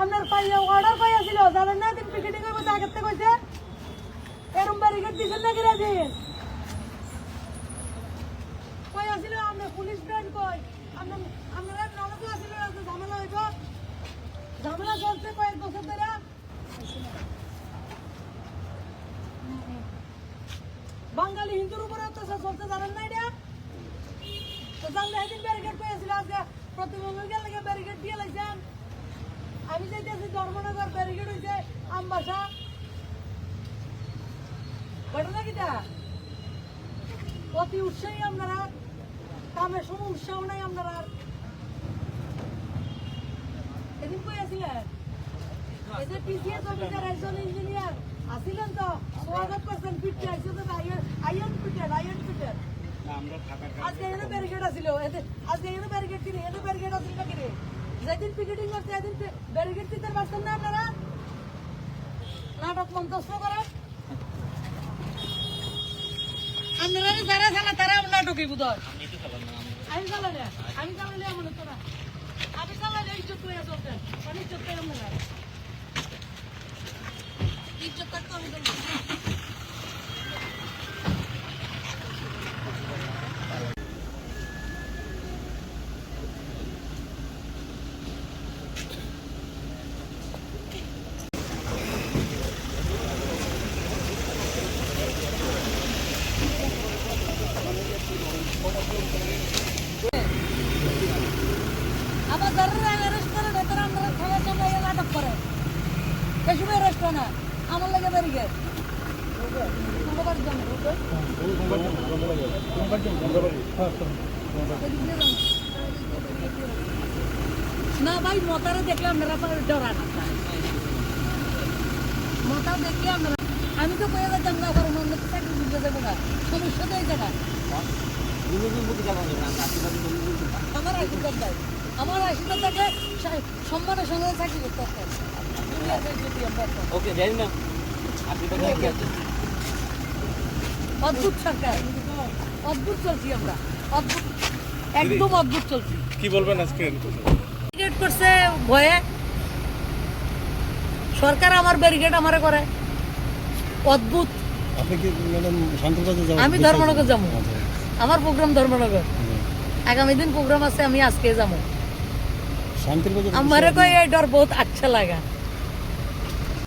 আপনার পাইয়া অর্ডার কই আছিল? জানেন না? দিন টিকিটিং করব আগে থেকে কইছে। এরম ব্যারিকেড দিছেন না করে দিন কই আছিল আমরা পুলিশ ব্যান্ড কই? নলকে আছিল তো ঝামেলা হইব ঝামেলা চলছে কয়েক বছর ধরে। বাঙালি হিন্দুর উপরে অত্যাচার চলতে জানেন না এটা? তো জানলে একদিন ব্যারিকেড করেছিল, আজকে প্রতিবন্ধকের লেগে ব্যারিকেড দিয়ে লাইছেন আমি যাইতেছি ধর্মনগর ব্যারিকেড হয়েছে আমবাসা। ঘটনা কিটা? অতি উৎসাহী আপনারা। কামের উৎসাহ নাই আপনারা এদিন কই আছিলেন? এই যে টিসিএস অফিসার একজন ইঞ্জিনিয়ার আসিলেন তো? স্বাগত করছেন পিঠে আইসে তো পিঠের আজকে এনে ব্যারিকেড এতে আজকে এনে ব্যারিকেড কিনে এনে ব্যারিকেড আছিল না কিনে যেদিন পিকেটিং করছে এদিন ব্যারিকেড দিতে পারছেন না আপনারা? নাটক মন্তব্য করেন। আপনারা যারা চালা তারা নাটকই বুধয় আমি চালালে আমি চালালে আমি চালালে ইজ্জত করে চলতেন কারণ ইজ্জত করে আমরা ইজ্জত থাকতো আমি অ্যারেস্ট করে ভেতরে আমরা এর নাটক করে। এই সময় অ্যারেস্ট হয় না আমার লাগে বেরিয়ে তোমার না ভাই মতারে দেখলে আপনারা ডরা না মতা দেখলে আমি তো কয়ে যাচ্ছি না কারণ অন্য চাকরি দিতে যাব না সমস্যা তো এই জায়গায়। আমার আশীর্বাদ আমার আশীর্বাদ সা- সম্মানের সঙ্গে চাকরি করতে ওকে যাই না। অদ্ভুত সরকার। অদ্ভুত চলছি আমরা। অদ্ভুত। একদম অদ্ভুত চলছি। কি বলবেন আজকে? ব্যারিকেড করছে ভয়ে। সরকার আমার ব্যারিকেড আমারে করে। অদ্ভুত। আপনি কি ম্যাডাম শান্তবাদে যাবেন? আমি ধর্মনগর যাব। আমার প্রোগ্রাম ধর্মনগর। আগামী দিন প্রোগ্রাম আছে আমি আজকে যাব। हमारे को ये डर बहुत अच्छा लगा।